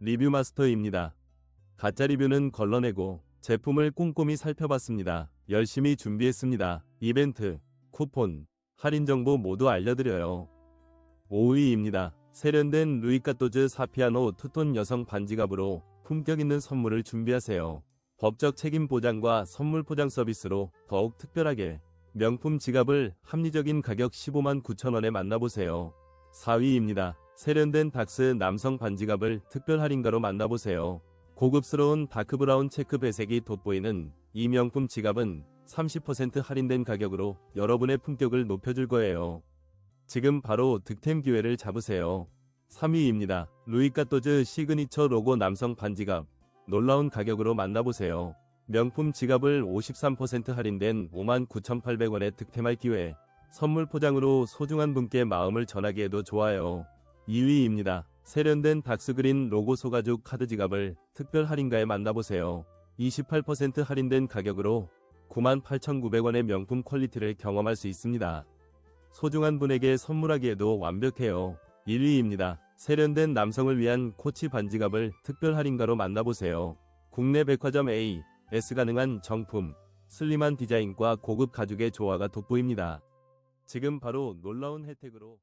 리뷰 마스터입니다. 가짜 리뷰는 걸러내고 제품을 꼼꼼히 살펴봤습니다. 열심히 준비했습니다. 이벤트, 쿠폰, 할인 정보 모두 알려드려요. 5위입니다. 세련된 루이카토즈 사피아노 투톤 여성 반지갑으로 품격 있는 선물을 준비하세요. 법적 책임 보장과 선물 포장 서비스로 더욱 특별하게 명품 지갑을 합리적인 가격 15만 9천원에 만나보세요. 4위입니다. 세련된 닥스 남성 반지갑을 특별 할인가로 만나보세요. 고급스러운 다크브라운 체크 배색이 돋보이는 이 명품 지갑은 30% 할인된 가격으로 여러분의 품격을 높여줄 거예요. 지금 바로 득템 기회를 잡으세요. 3위입니다. 루이카토즈 시그니처 로고 남성 반지갑. 놀라운 가격으로 만나보세요. 명품 지갑을 53% 할인된 59,800원에 득템할 기회. 선물 포장으로 소중한 분께 마음을 전하기에도 좋아요. 2위입니다. 세련된 닥스그린 로고 소가죽 카드 지갑을 특별 할인가에 만나보세요. 28% 할인된 가격으로 98,900원의 명품 퀄리티를 경험할 수 있습니다. 소중한 분에게 선물하기에도 완벽해요. 1위입니다. 세련된 남성을 위한 코치 반지갑을 특별 할인가로 만나보세요. 국내 백화점 A, S 가능한 정품, 슬림한 디자인과 고급 가죽의 조화가 돋보입니다. 지금 바로 놀라운 혜택으로